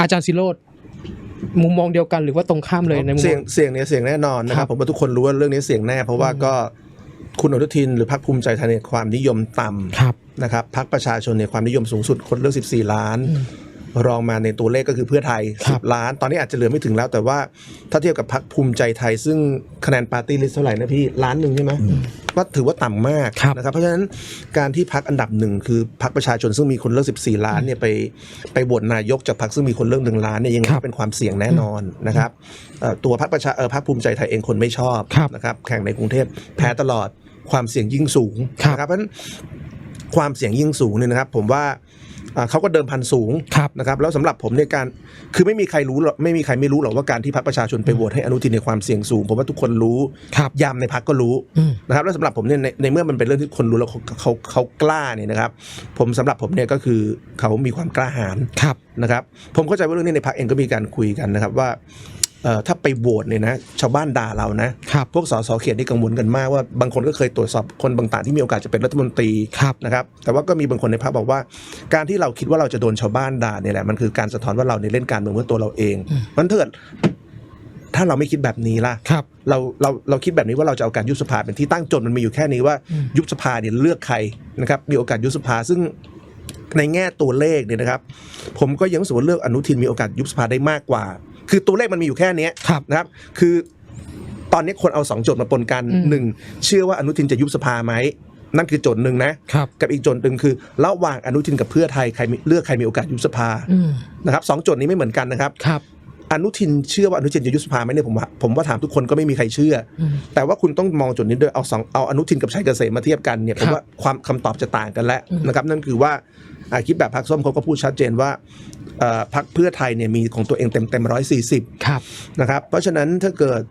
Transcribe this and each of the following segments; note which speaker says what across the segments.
Speaker 1: อาจารย์ซิโรดมุมมองเดียวกันหรือว่าตรงข้ามเลยในมุม
Speaker 2: เสี่ยงเสี่ยงเนี่ยเสี่ยงแน่นอนนะค
Speaker 1: ครั
Speaker 2: รับบ ผมว่าทุกคนรู้ว่าเรื่องนี้เสี่ยงแน่ เพราะว่าก็คุณอนุทินหรือพรรคภูมิใจไทยเนี่ยความนิยมต่ำ
Speaker 1: ครับ
Speaker 2: นะครับพรรคประชาชนเนี่ยความนิยมสูงสุดคนเลือก 14 ล้าน รองมาในตัวเลขก็คือเพื่อไทย
Speaker 1: ครับ
Speaker 2: 10ล้าน ตอนนี้อาจจะเหลือไม่ถึงแล้ว แต่ว่าถ้าเทียบกับพรรคภูมิใจไทย ซึ่งคะแนนปาร์ตี้ลิสต์เท่าไหร่นะพี่ล้านหนึ่งใช่ไหมก็ถือว่าต่ำมาก
Speaker 1: ครับ
Speaker 2: นะครับเพราะฉะนั้นการที่พรรคอันดับหนึ่งคือพรรคประชาชนซึ่งมีคนเลือก14 ล้านเนี่ยไปไปโหวตนายกจากพรรคซึ่งมีคนเลือกหนึ่งล้านเนี่ยยังไง
Speaker 1: ครั
Speaker 2: ก็
Speaker 1: บ
Speaker 2: เป็นความเสี่ยงแน่นอนนะครับเอ่อตัวพรรคประชาเอ่อพรรคภูมิใจไทยเองคนไม่ชอบ
Speaker 1: ครับ
Speaker 2: นะครับแข่งในกรุงเทพแพ้ตลอดความเสี่ยงยิ่งสูง
Speaker 1: ครับ
Speaker 2: นะครับเพราะฉะนั้นความเสี่ยงยิ่งสูงเนี่ยนะครับ ผมว่าอ่า เขาก็เดิมพันสูง
Speaker 1: ครับ
Speaker 2: นะครับแล้วสำหรับผมในยการคือไม่มีใครรู้หรอกไม่มีใครไม่รู้หรอกว่าการที่พรรคประชาชนไปโหวตให้อนุทินในความเสี่ยงสูงผมว่าทุกคนรู้
Speaker 1: ครับ
Speaker 2: ยามในพรรคก็รู้
Speaker 1: อืม
Speaker 2: นะครับแล้วสำหรับผมเนี่ยในในเมื่อมันเป็นเรื่องที่คนรู้แล้วเขาเขาเขากล้าเนี่ยนะครับผมสำหรับผมเนี่ยก็คือเขามีความกล้าหาญ
Speaker 1: ครับ
Speaker 2: นะครับผมเข้าใจว่าเรื่องนี้ในพรรคเองก็มีการคุยกันนะครับว่าเอ่อ ถ้าไปโหวตเนี่ยนะ ชาวบ้านด่าเรานะ
Speaker 1: ครับ
Speaker 2: พวกสสเขตนี่กังวลกันมากว่าบางคนก็เคยตรวจสอบคนบางต่างที่มีโอกาสจะเป็นรัฐมนตรี
Speaker 1: ครับ
Speaker 2: นะครับ แต่ว่าก็มีบางคนในพรรคบอกว่า การที่เราคิดว่าเราจะโดนชาวบ้านด่าเนี่ยแหละมันคือการสะท้อนว่าเราเนี่ยเล่นการเมืองเพื่อตัวเราเองเพราะฉะนั้นถ้าเกิดถ้าเราไม่คิดแบบนี้ล่ะ
Speaker 1: ครับ
Speaker 2: เราเราเราคิดแบบนี้ว่าเราจะเอาการยุบสภาเป็นที่ตั้งโจทย์มันมีอยู่แค่นี้ว่ายุบสภาเนี่ยเลือกใครนะครับมีโอกาสยุบสภาซึ่งในแง่ตัวเลขเนี่ยนะครับ ผมก็ยังรู้สึกว่าเลือกอนุทินมีโอกาสยุบสภาได้มากกว่า คือตัวเลขมันมีอยู่แค่เนี้ย
Speaker 1: ครับ
Speaker 2: นะครับ คือตอนนี้คนเอาสองโจทย์มาปนกัน
Speaker 1: อืม
Speaker 2: หนึ่งเชื่อว่าอนุทินจะยุบสภาไหมนั่นคือโจทย์หนึ่งนะ ครับ กับอีกโจทย์หนึ่งคือระหว่างอนุทินกับเพื่อไทยใครมีเลือกใครมีโอกาสยุบสภา
Speaker 1: อืม
Speaker 2: นะครับสองโจทย์นี้ไม่เหมือนกันนะครับ
Speaker 1: ครับ
Speaker 2: อนุทินเชื่อว่าอนุทินจะยุบสภาไหมเนี่ยผมว่าผมว่าถามทุกคนก็ไม่มีใครเชื่ออ
Speaker 1: ม
Speaker 2: แต่ว่าคุณต้องมองจุดนี้ด้วยเอาสองเอาอนุทินกับชัยเกษมมาเทียบกันเนี่ยผม
Speaker 1: ครับ
Speaker 2: ว่าความคำตอบจะต่างกันแล้ว
Speaker 1: อืม
Speaker 2: นะครับ นั่นคือว่า อ่าคิดแบบพรรคส้มเขาก็พูดชัดเจนว่าเอ่อพรรคเพื่อไทยเนี่ยมีของตัวเองเต็มเต็มร้อยสี่สิบ
Speaker 1: ครับ
Speaker 2: นะครับเพราะฉะนั้นถ้าเกิด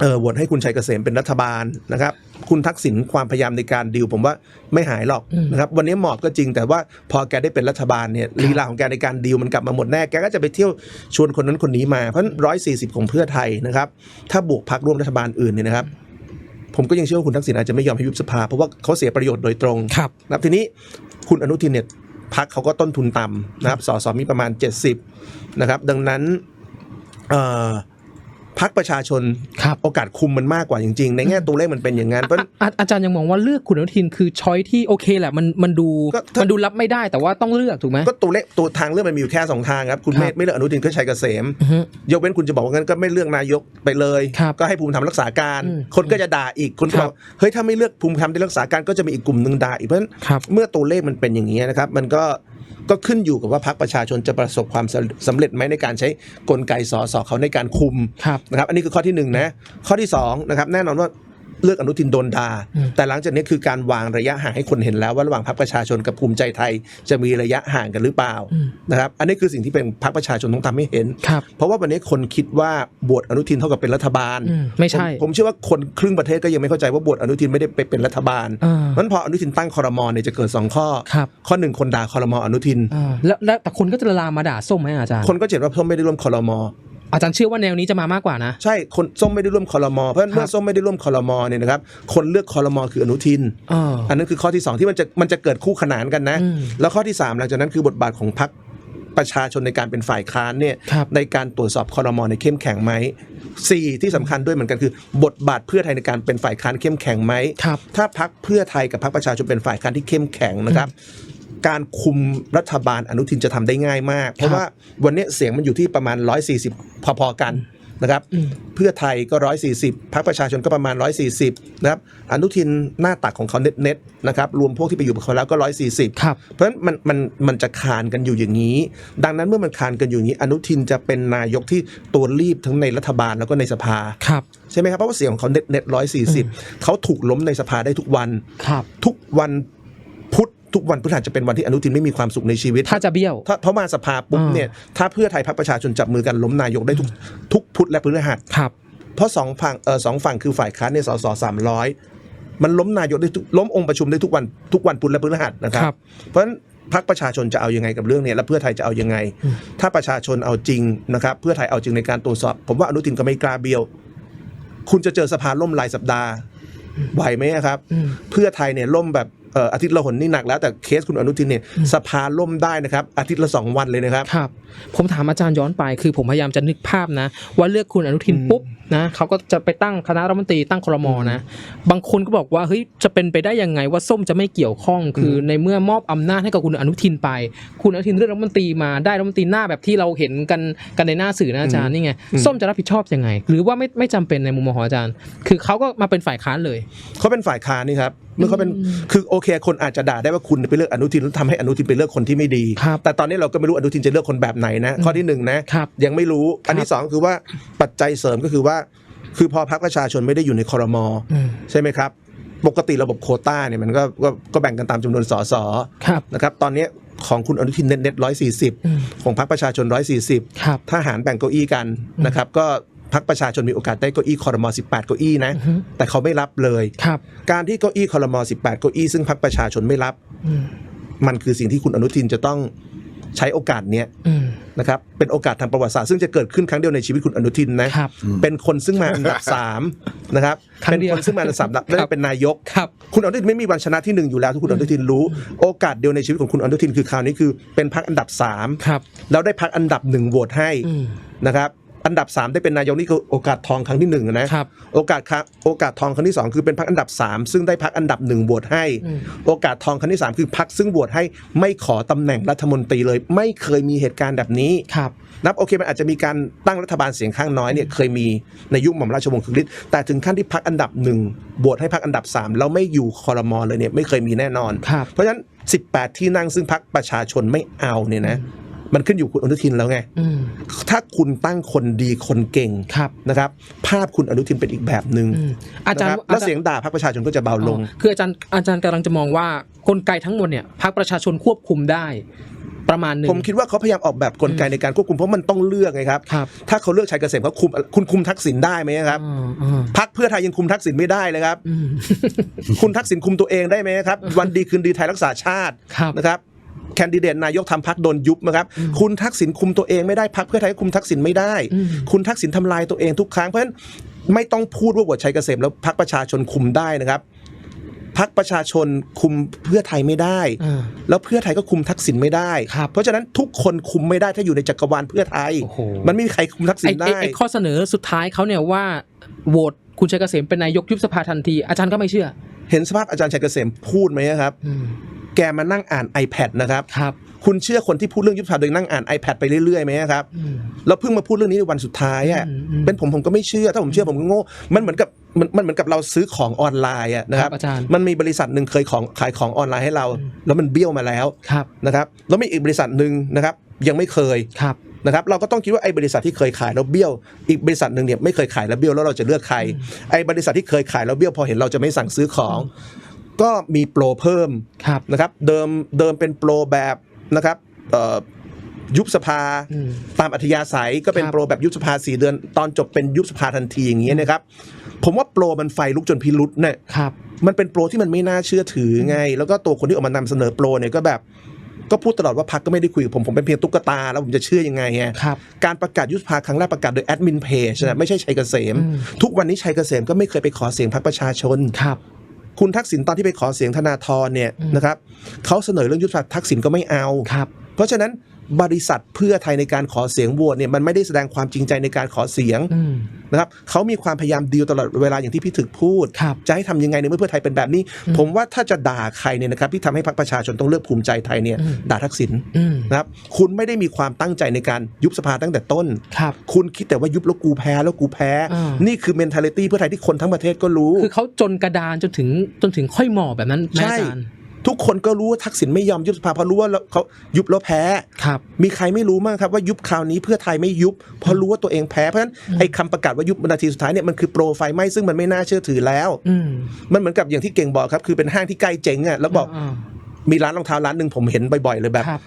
Speaker 2: เออโหวตให้คุณชัยเกษมเป็นรัฐบาลนะครับ คุณทักษิณความพยายามในการดิวผมว่าไม่หายหรอก
Speaker 1: อืม
Speaker 2: นะครับ วันนี้หมอบก็จริงแต่ว่าพอแกได้เป็นรัฐบาลเนี่ยลีลาของแกในการดิวมันกลับมาหมดแน่แกก็จะไปเที่ยวชวนคนนั้นคนนี้มาเพราะร้อยสี่สิบของเพื่อไทยนะครับ ถ้าบวกพักร่วมรัฐบาลอื่นเนี่ยนะครับ ผมก็ยังเชื่อว่าคุณทักษิณอาจจะไม่ยอมให้ยุบสภาเพราะว่าเขาเสียประโยชน์โดยตรง
Speaker 1: ครับ
Speaker 2: นะครับทีนี้คุณอนุทินเนี่ย พักเขาก็ต้นทุนต่ำนะครับสสมีประมาณ 70นะครับดังนั้นเอ่อ พักประชาชน
Speaker 1: ครับ
Speaker 2: โอกาสคุมมันมากกว่าจริง ๆ ในแง่ตัวเลขมันเป็นอย่างนั้นเพราะ
Speaker 1: อะอาจารย์ยังมองว่าเลือกคุณอนุทินคือช้อยที่โอเคแหละมันมันดู
Speaker 2: ก็ถ้ามั
Speaker 1: มันดูรับไม่ได้แต่ว่าต้องเลือกถูกไหม
Speaker 2: ก็ตัวเลขตัวทางเลือกมันมีอยู่แค่สองทางครับคุณ
Speaker 1: ครับ
Speaker 2: ไม่ไม่เลือกอนุทินก็ชัยเกษม
Speaker 1: อือฮึ
Speaker 2: ยกเว้นคุณจะบอกว่างั้นก็ไม่เลือกนายกไปเลย
Speaker 1: ครับ
Speaker 2: ก็ให้ภูมิธรรมรักษาการ
Speaker 1: อืม
Speaker 2: คนก็จะด่าอีกคนก็
Speaker 1: ครับ
Speaker 2: อบกเฮ้ยถ้าไม่เลือกภูมิธรรมได้รักษาการก็จะมีอีกกลุ่มหนึ่งด่าอีกเพราะฉะนั้น
Speaker 1: ครับ
Speaker 2: เมื่อตัวเลขมันเป็นอย่างนี้นะครับมันก็ ก็ขึ้นอยู่กับว่าพรรคประชาชนจะประสบความสำสำเร็จไหมในการใช้กลไกสอสอเขาในการคุม
Speaker 1: ครับ
Speaker 2: นะครับอันนี้คือข้อที่หนึ่งนะข้อที่สองนะครับแน่นอนว่า เลือกอนุทินโดนดา
Speaker 1: อืม
Speaker 2: แต่หลังจากนี้คือการวางระยะห่างให้คนเห็นแล้วว่าระหว่างพรรคประชาชนกับภูมิใจไทย จะมีระยะห่างกันหรือเปล่า
Speaker 1: อืม
Speaker 2: นะครับอันนี้คือสิ่งที่เป็นพรรคประชาชนต้องทำให้เห็น
Speaker 1: ครับ
Speaker 2: เพราะว่าวันนี้คนคิดว่าบวชอนุทินเท่ากับเป็นรัฐบาล
Speaker 1: อืมไม่ใช่
Speaker 2: ผผมเชื่อว่าคนครึ่งประเทศก็ยังไม่เข้าใจว่าบวชอนุทินไม่ได้ไปเป็นรัฐบาล
Speaker 1: อ่า
Speaker 2: เพราะฉะนั้นพออนุทินตั้งคอรมอเนี่ยจะเกิดสองข้อ
Speaker 1: ครับ
Speaker 2: ข้อหนึ่งคนด่าคอรมออนุทิน
Speaker 1: อ่าแล้วแล้วแต่คนก็จะลามมาด่าส้มไหมอาจารย์
Speaker 2: คนก็เห็นว่าส้มไม่ได้ร่วมคอรมอ
Speaker 1: อาจารย์เชื่อว่าแนวนี้จะมามากกว่านะ
Speaker 2: ใช่คนส้มไม่ได้ร่วมคอรมอเพราะฉะนั้น
Speaker 1: ครับ
Speaker 2: เมื่อส้มไม่ได้ร่วมคอรมอเนี่ยนะครับคนเลือกคอรมอคืออนุทิน
Speaker 1: อ่า
Speaker 2: อันนั้นคือข้อที่สองที่มันจะมันจะเกิดคู่ขนานกันนะ
Speaker 1: อืม
Speaker 2: แล้วข้อที่สามหลังจากนั้นคือบทบาทของพรรคประชาชนในการเป็นฝ่ายค้านเนี่ย
Speaker 1: ครับ
Speaker 2: ในการตรวจสอบคอรมอในยเข้มแข็งไหมสี่ที่สำคัญด้วยเหมือนกันคือ บทบาทเพื่อไทยในการเป็นฝ่ายค้านเข้มแข็งไหม
Speaker 1: ครับ
Speaker 2: ถ้าพักเพื่อไทยกับพักประชาชนเป็นฝ่ายค้านที่เข้มแข็งนะครับ การคุมรัฐบาลอนุทินจะทำได้ง่ายมาก เพราะว่าวันนี้เสียงมันอยู่ที่ประมาณ 140 พอๆกันนะครับ
Speaker 1: อืม
Speaker 2: เพื่อไทยก็ 140พักประชาชนก็ประมาณ 140นะครับอนุทินหน้าตักของเขาเน็ตๆนะครับรวมพวกที่ไปอยู่กับเขาแล้วก็ 140
Speaker 1: ครับ
Speaker 2: เพราะฉะนั้นมันมันมันจะคานกันอยู่อย่างนี้ ดังนั้นเมื่อมันคานกันอยู่อย่างนี้ อนุทินจะเป็นนายกที่ตัวรีบทั้งในรัฐบาลแล้วก็ในสภา
Speaker 1: ครับ
Speaker 2: ใช่ไหมครับเพราะว่าเสียงของเขาเน็ตเน็ตร้อยสี่สิบเขาถูกล้มในสภาได้ทุกวัน
Speaker 1: ครับ
Speaker 2: ทุกวันพุธ ทุกวันพฤหัสจะเป็นวันที่อนุทินไม่มีความสุขในชีวิต
Speaker 1: ถ้าจะเบี้ยว
Speaker 2: ถ้าเพราะมาสภาปุ๊บ
Speaker 1: อ่า
Speaker 2: เนี่ยถ้าเพื่อไทยพรรคประชาชนจับมือกันล้มนายกได้ทุกทุกพุธและพฤหัส
Speaker 1: ครับ
Speaker 2: เพราะสองฝั่งเออสองฝั่งคือฝ่ายค้านเนี่ยสสสามร้อยมันล้มนายกได้ทุกล้มองค์ประชุมได้ทุกวันทุกวันพุธและพฤหัสนะครั
Speaker 1: ครับบ
Speaker 2: เพราะฉะนั้นพรรคประชาชนจะเอายังไงกับเรื่องเนี้แล้วเพื่อไทยจะเอายังไง ถ้าประชาชนเอาจริงนะครับ เพื่อไทยเอาจริงในการตรวจสอบ ผมว่าอนุทินก็ไม่กล้าเบี้ยว คุณจะเจอสภาล่มรายสัปดาห์ไหวไหมอะครับ
Speaker 1: อืม
Speaker 2: เพื่อไทยเนี่ยล่มแบบเอ่ออาทิตย์ละหนนี่หนักแล้วแต่เคสคุณอนุทินเนี่ยสภาล่มได้นะครับ อาทิตย์ละสองวันเลยนะครับ
Speaker 1: ครับ ผมถามอาจารย์ย้อนไปคือผมพยายามจะนึกภาพนะ ว่าเลือกคุณอนุทิน
Speaker 2: อืม
Speaker 1: ปุ๊บนะเขาก็จะไปตั้งคณะรัฐมนตรีตั้งครมนะ บางคนก็บอกว่าเฮ้ยจะเป็นไปได้ยังไงว่าส้มจะไม่เกี่ยวข้องคือในเมื่อมอบอำนาจให้กับคุณอนุทินไป คุณอนุทินเลือกรัฐมนตรีมาได้รัฐมนตรีหน้าแบบที่เราเห็นกันกันในหน้าสื่อนะอาจารย์นี่ไงส้มจะรับผิดชอบยังไง หรือว่าไม่ไม่จำเป็นในมุมมองของอาจารย์ คือเขาก็มาเป็นฝ่ายค้านเลย
Speaker 2: เขาเป็นฝ่ายค้านนี่ครับเมื่อเขาเป็นคือโอเค คนอาจจะด่าได้ว่าคุณไปเลือกอนุทินแล้วทำให้อนุทินไปเลือกคนที่ไม่ดี
Speaker 1: ครับ
Speaker 2: แต่ตอนนี้เราก็ไม่รู้อนุทินจะเลือกคนแบบไหนนะ ข้อที่หนึ่งนะครับยังไม่รู้ อันที่สองคือว่าปัจจัยเสริมก็คือว่า คือพอพรรคประชาชนไม่ได้อยู่ในคอรมอ
Speaker 1: อืม
Speaker 2: ใช่ไหมครับ ปกติระบบโควต้าเนี่ยมันก็ก็ก็แบ่งกันตามจำนวนสส
Speaker 1: ครับ
Speaker 2: นะครับ ตอนนี้ของคุณอนุทินเน็ตเน็ตร้อยสี่สิบ
Speaker 1: อืม
Speaker 2: ของพรรคประชาชนร้อยสี่สิบ
Speaker 1: ครับ
Speaker 2: ถ้าหารแบ่งเก้าอี้กันนะครับ ก็ พรรคประชาชนมีโอกาสได้เก้าอี้คอรมอสิบแปดเก้าอี้นะ
Speaker 1: อือฮึ
Speaker 2: แต่เขาไม่รับเลย
Speaker 1: ครับ
Speaker 2: การที่เก้าอี้คอรมอ18เก้าอี้ซึ่งพรรคประชาชนไม่รับ
Speaker 1: อืม
Speaker 2: มันคือสิ่งที่คุณอนุทินจะต้องใช้โอกาสเนี้ย
Speaker 1: อืม
Speaker 2: นะครับเป็นโอกาสทางประวัติศาสตร์ซึ่งจะเกิดขึ้นครั้งเดียวในชีวิตคุณอนุทินนะครับเป็นคนซึ่งมาอันดับ3นะครับ
Speaker 1: ครั้
Speaker 2: เป็
Speaker 1: ง
Speaker 2: น
Speaker 1: เดียว
Speaker 2: คนซึ่งมาอันดับสามได้เป็นนายก
Speaker 1: ครับ
Speaker 2: คุณอนุทินไม่มีวันชนะที่หนึ่งอยู่แล้วทุกคุณอนุทินรู้ โอกาสเดียวในชีวิตของคุณอนุทินคือคราวนี้คือเป็นพรรคอันดับสาม
Speaker 1: ครับ
Speaker 2: แล้วได้พรรคอันดับหนึ่งโหวตให้
Speaker 1: อืม
Speaker 2: นะครับ อันดับ 3 ได้เป็นนายกนี่คือโอกาสทองครั้งที่หนึ่งนะครับโอกาสครับโอกาสทองครั้งที่ 2 คือเป็นพรรคอันดับ 3 ซึ่งได้พรรคอันดับหนึ่งโหวตให้
Speaker 1: อืม
Speaker 2: โอกาสทองครั้งที่ 3 คือพรรคซึ่งโหวตให้ไม่ขอตำแหน่งรัฐมนตรีเลย ไม่เคยมีเหตุการณ์แบบนี้
Speaker 1: ครับ
Speaker 2: นับโอเคมันอาจจะมีการตั้งรัฐบาลเสียงข้างน้อยเนี่ยเคยมีในยุคหม่อมราชวงศ์คึกฤทธิ์แต่ถึงขั้นที่พรรคอันดับหนึ่งโหวตให้พรรคอันดับ 3 แล้วไม่อยู่คอรมอเลยเนี่ยไม่เคยมีแน่นอน
Speaker 1: ครับ
Speaker 2: เพราะฉะนั้น 18 ที่นั่งซึ่งพรรคประชาชนไม่เอาเนี่ยนะ มันขึ้นอยู่คุณอนุทินแล้วไง
Speaker 1: อืม
Speaker 2: ถ้าคุณตั้งคนดีคนเก่ง
Speaker 1: ครับ
Speaker 2: นะครับ ภาพคุณอนุทินเป็นอีกแบบหนึ่ง
Speaker 1: อืมอาจารย์
Speaker 2: นะครับแล้วเสียงด่าพรรคประชาชนก็จะเบาลง
Speaker 1: อ๋อคืออาจารย์อาจารย์กำลังจะมองว่ากลไกทั้งหมดเนี่ยพรรคประชาชนควบคุมได้ประมาณหนึ่ง
Speaker 2: ผมคิดว่าเขาพยายามออกแบบกลไกในการควบคุมเพราะมันต้องเลือกไงครับ
Speaker 1: ครับ
Speaker 2: ถ้าเขาเลือกชัยเกษมเขาคุมคุณคุมทักษิณได้ไหมครับ
Speaker 1: อ่าอ่า
Speaker 2: พักเพื่อไทยยังคุมทักษิณไม่ได้เลยครับ
Speaker 1: อืม
Speaker 2: คุณทักษิณคุมตัวเองได้ไหมครับ วันดีคืนดีไทยรักษาชาติ
Speaker 1: ครับ
Speaker 2: นะครับ แคนดิเดตนายกทำพักโดนยุบนะครับ คุณทักษิณคุมตัวเองไม่ได้พักเพื่อไทยคุมทักษิณไม่ได้
Speaker 1: อืม
Speaker 2: คุณทักษิณทำลายตัวเองทุกครั้งเพราะฉะนั้นไม่ต้องพูดว่าหัวชัยเกษมแล้วพักประชาชนคุมได้นะครับพักประชาชนคุมเพื่อไทยไม่ได้
Speaker 1: อ่า
Speaker 2: แล้วเพื่อไทยก็คุมทักษิณไม่ได้
Speaker 1: ครับ
Speaker 2: เพราะฉะนั้นทุกคนคุมไม่ได้ถ้าอยู่ในจักรวาลเพื่อไทย
Speaker 1: โอ้โห
Speaker 2: มันไม่มีใครคุมทักษิ
Speaker 1: ไอ้
Speaker 2: ณ
Speaker 1: ไอ้
Speaker 2: ได้
Speaker 1: ไอ้ข้อเสนอสุดท้ายเขาเนี่ยว่าโหวตคุณชัยเกษมเป็นนายกยุบสภาทันที อาจารย์ก็ไม่เชื่อ
Speaker 2: เห็นสภาพอาจารย์ชัยเกษมพูดไหมครับ
Speaker 1: อืม
Speaker 2: แกมานั่งอ่าน iPad นะครับ
Speaker 1: ครับ
Speaker 2: คุณเชื่อคนที่พูดเรื่องยุบสภาโดยนั่งอ่าน iPad ไปเรื่อยๆไหมครับ
Speaker 1: อืม
Speaker 2: แล้วเพิ่งมาพูดเรื่องนี้ในวันสุดท้ายอะ
Speaker 1: อืมอืม
Speaker 2: เป็นผมผมก็ไม่เชื่อ ถ้าผมเชื่อผมก็โง่มันเหมือนกับมันมันเหมือนกับเราซื้อของออนไลน์อะนะครับ
Speaker 1: ครับอาจารย์
Speaker 2: มันมีบริษัทหนึ่งเคยของขายของออนไลน์ให้เรา แล้วมันเบี้ยวมาแล้ว
Speaker 1: ครับ
Speaker 2: นะครับแล้วมีอีกบริษัทหนึ่งนะครับยังไม่เคย
Speaker 1: ครับ
Speaker 2: นะครับเราก็ต้องคิดว่าไอ้บริษัทที่เคยขายแล้วเบี้ยว อีกบริษัทหนึ่งเนี่ยไม่เคยขายแล้วเบี้ยวแล้วเราจะเลือกใครไอ้บริษัทที่เคยขายแล้วเบี้ยวพอเห็นเราจะไม่สั่งซื้อของ ก็มีโปรเพิ่ม
Speaker 1: ครับ
Speaker 2: นะครับเดิมเดิมเป็นโปรแบบนะครับเอ่อยุบสภา
Speaker 1: อืม
Speaker 2: ตามอัธยาศัยก็เป็น
Speaker 1: ครับ
Speaker 2: โปรแบบยุบสภาสี่เดือน ตอนจบเป็นยุบสภาทันทีอย่างนี้ยนะครับ ผมว่าโปรมันไฟลุกจนพิรุษเนี่ย
Speaker 1: ครับ
Speaker 2: มันเป็นโปรที่มันไม่น่าเชื่อถือไง แล้วก็ตัวคนที่ออกมานำเสนอโปรเนี่ยก็แบบก็พูดตลอดว่าพักก็ไม่ได้คุยกับผมผมเป็นเพียงตุ๊กตา แล้วผมจะเชื่อยังไงไง
Speaker 1: ครับ
Speaker 2: การประกาศยุบสภาครั้งแรกประกาศโดยแอดมินเพจนะไม่ใช่ชัยเกษม
Speaker 1: อืม
Speaker 2: ทุกวันนี้ชัยเกษมก็ไม่เคยไปขอเสียงพรรคประชาชน
Speaker 1: ครับ
Speaker 2: คุณทักษิณตอนที่ไปขอเสียงธนาธรเนี่ย
Speaker 1: อืม
Speaker 2: นะครับเขาเสนอเรื่องยุบสภาทักษิณก็ไม่เอา
Speaker 1: ครับ
Speaker 2: เพราะฉะนั้น บริษัทเพื่อไทยในการขอเสียงโหวตเนี่ยมันไม่ได้แสดงความจริงใจในการขอเสียง
Speaker 1: อืม
Speaker 2: นะครับเขามีความพยายามดีลตลอดเวลาอย่างที่พี่ถึกพูด
Speaker 1: ครับ
Speaker 2: จะให้ทำยังไงในเมื่อเพื่อไทยเป็นแบบนี้ ผมว่าถ้าจะด่าใครเนี่ยนะครับที่ทำให้พรรคประชาชนต้องเลือกภูมิใจไทยเนี่ย
Speaker 1: อืม
Speaker 2: ด่าทักษิณ
Speaker 1: อืม
Speaker 2: นะครับคุณไม่ได้มีความตั้งใจในการยุบสภาตั้งแต่ต้น
Speaker 1: ครับ
Speaker 2: คุณคิดแต่ว่ายุบแล้วกูแพ้แล้วกูแพ้
Speaker 1: อ่า
Speaker 2: นี่คือ mentality เพื่อไทยที่คนทั้งประเทศก็รู้
Speaker 1: คือเขาจนกระดานจนถึงจนถึงค่อยหมอบแบบนั้นไหม
Speaker 2: ใช่
Speaker 1: อาจารย์
Speaker 2: ทุกคนก็รู้ว่าทักษิณไม่ยอมยุบสภาเพราะรู้ว่าเขายุบแล้วแพ้
Speaker 1: ครับ
Speaker 2: มีใครไม่รู้มั้งครับว่ายุบคราวนี้เพื่อไทยไม่ยุบเพราะรู้ว่าตัวเองแพ้เพราะฉะนั้นไอ้คำประกาศว่ายุบนาทีสุดท้ายเนี่ยมันคือโปรไฟล์ไหมซึ่งมันไม่น่าเชื่อถือแล้ว
Speaker 1: อืม
Speaker 2: มันเหมือนกับอย่างที่เก่งบอกครับ คือเป็นห้างที่ใกล้เจ๊งอะแล้วบอกามีร้านรองเท้าร้านหนึ่งผมเห็นบ่อยๆเลยแบบ
Speaker 1: ครับ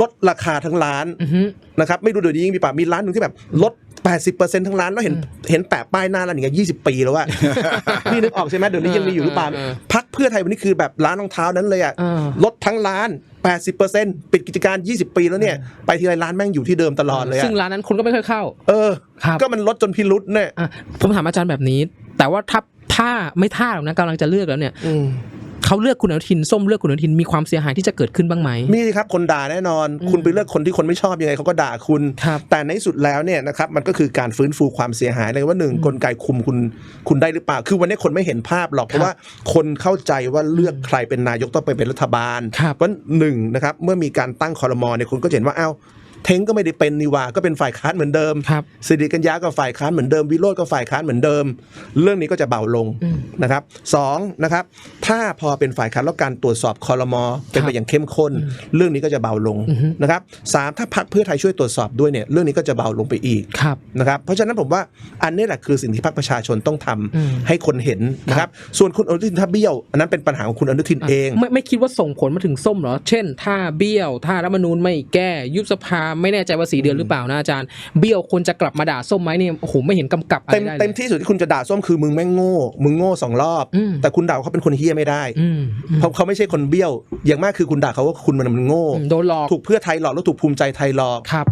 Speaker 2: ลดราคาทั้งร้าน
Speaker 1: อือฮึ
Speaker 2: นะครับ ไม่ดูเดี๋ยวนี้ยิ่งมีป่ะมีร้านหนึ่งที่แบบลด 80%ทั้งร้านแล้วเห็นเห็นแปะป้ายหน้าร้านอย่างเงี้ยยี่สิบปีแล้วอะนี่นึกออกใช่ไหมเดี๋ยวนี้ยังมีอยู่หรือเปล่า
Speaker 1: เออเออ
Speaker 2: พักเพื่อไทยวันนี้คือแบบร้านรองเท้านั้นเลยอะ
Speaker 1: เออ
Speaker 2: ลดทั้งร้าน 80%ปิดกิจการ 20 ปีแล้วเนี่ย ไปทีไรร้านแม่งอยู่ที่เดิมตลอดเลยอะ
Speaker 1: ซึ่งร้านนั้นคนก็ไม่ค่อยเข้า
Speaker 2: เออ
Speaker 1: ครับ
Speaker 2: ก็มันลดจนพิรุษเนี่ย
Speaker 1: อะผมถามอาจารย์แบบนี้ แต่ว่าถ้าถ้าไม่ท่าหรอกนะกำลังจะเลือกแล้วเนี่ย
Speaker 2: อืม
Speaker 1: เขาเลือกคุณอนุทินส้มเลือกคุณอนุทินมีความเสียหายที่จะเกิดขึ้นบ้างไหม
Speaker 2: มีสิครับคนด่าแน่นอน คุณไปเลือกคนที่คนไม่ชอบยังไงเขาก็ด่าคุณ
Speaker 1: ครับ
Speaker 2: แต่ในที่สุดแล้วเนี่ยนะครับมันก็คือการฟื้นฟูความเสียหายเลยว่าหนึ่งกลไกคุมคุณคุณได้หรือเปล่า คือวันนี้คนไม่เห็นภาพหรอกเพราะว่าคนเข้าใจว่าเลือกใครเป็นนายกต้องไปเป็นรัฐบาล
Speaker 1: ครับ
Speaker 2: เพราะหนึ่งนะครับเมื่อมีการตั้งคอรมอเนี่ยคุณก็จะเห็นว่าอ้าว เท้งก็ไม่ได้เป็นนี่หว่าก็เป็นฝ่ายค้านเหมือนเดิม
Speaker 1: ครับ
Speaker 2: สิริกัญญาก็ฝ่ายค้านเหมือนเดิมวิโรจน์ก็ฝ่ายค้านเหมือนเดิม เรื่องนี้ก็จะเบาลง
Speaker 1: อืม
Speaker 2: นะครับสองนะครับ ถ้าพอเป็นฝ่ายค้านแล้วการตรวจสอบคอรมอเป็นไปอย่างเข้มข้น เรื่องนี้ก็จะเบาลง
Speaker 1: อือฮึ
Speaker 2: นะครับสามถ้าพักเพื่อไทยช่วยตรวจสอบด้วยเนี่ยเรื่องนี้ก็จะเบาลงไปอีก
Speaker 1: ครับ
Speaker 2: นะครับเพราะฉะนั้นผมว่าอันนี้แหละคือสิ่งที่พรรคประชาชนต้องทำ
Speaker 1: อืม
Speaker 2: ให้คนเห็นนะครับส่วนคุณอนุทินถ้าเบี้ยว อันนั้นเป็นปัญหาของคุณอนุทินเอง
Speaker 1: ไม่ไม่คิดว่าส่งผลมาถึงส้มเหรอ เช่น ถ้าเบี้ยว ถ้ารัฐธรรมนูญไม่แก้ยุบสภาไม่แน่ใจว่าสี่เดือนหรือเปล่านะอาจารย์ เบี้ยวคนจะกลับมาด่าส้มไหมเนี่ยโอ้โหไม่เห็นกำกับอะไร
Speaker 2: เต็ม
Speaker 1: ได้เลย
Speaker 2: เต็มที่สุดที่คุณจะด่าส้มคือมึงแม่งโง่ มึงโง่สองรอบ
Speaker 1: อืม
Speaker 2: แต่คุณด่าเขาเป็นคนเฮี้ยไม่ได้
Speaker 1: อืมอืม
Speaker 2: เพราะเขาไม่ใช่คนเบี้ยว อย่างมากคือคุณด่าเขาว่าคุณมันมันโง่
Speaker 1: อืมโดนหลอก
Speaker 2: ถูกเพื่อไทยหลอกแล้วถูกภูมิใจไทยหลอก
Speaker 1: ครับ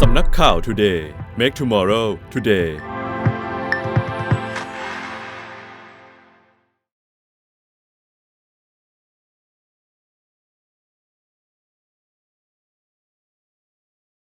Speaker 3: สำนักข่าว Today Make Tomorrow Today